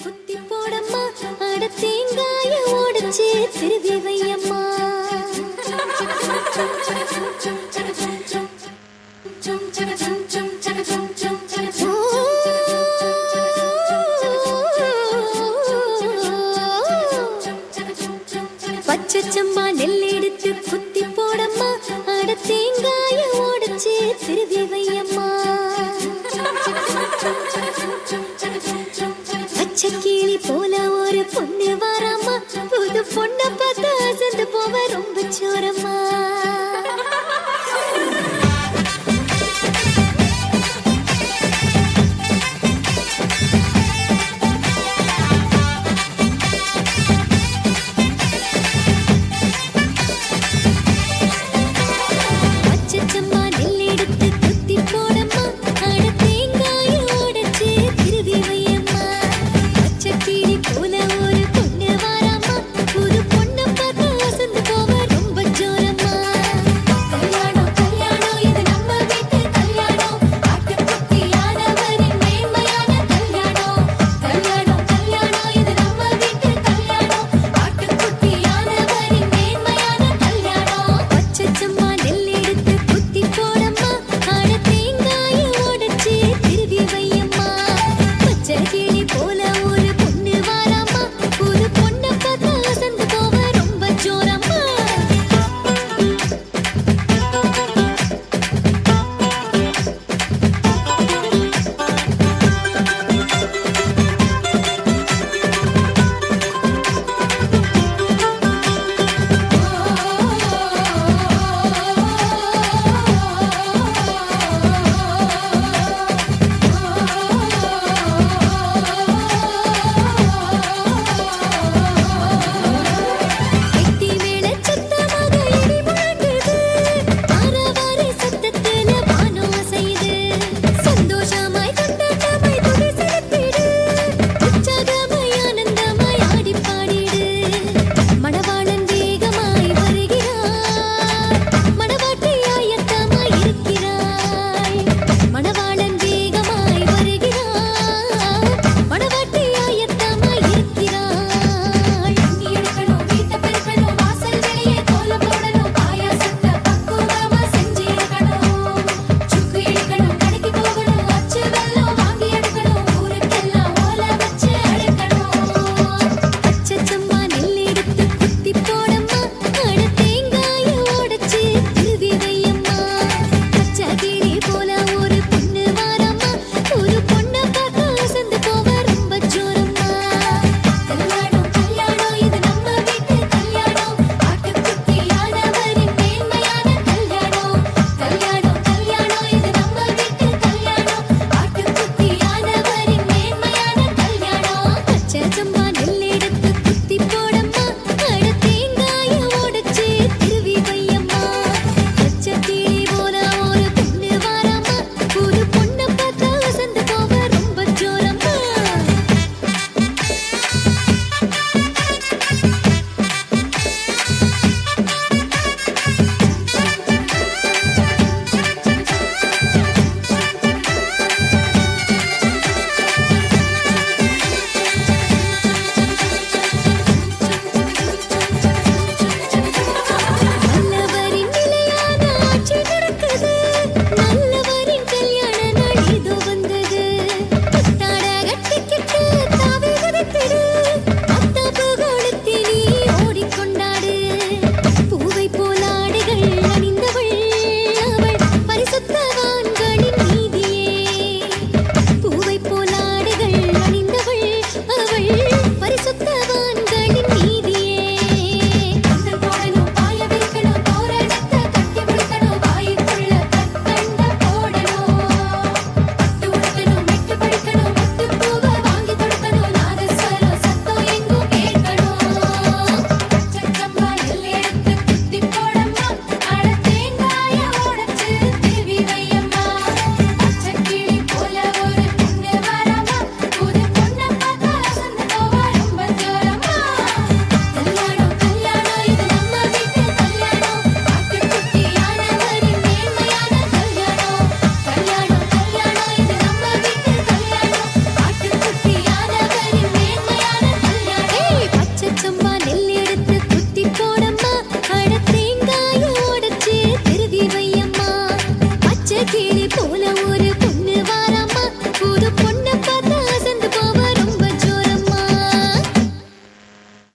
குத்தி போடம்மா. அட தேங்காய உடைச்சு திருவி வையம்மா. பச்சச்சம்மா நெல் பொண்ணு வர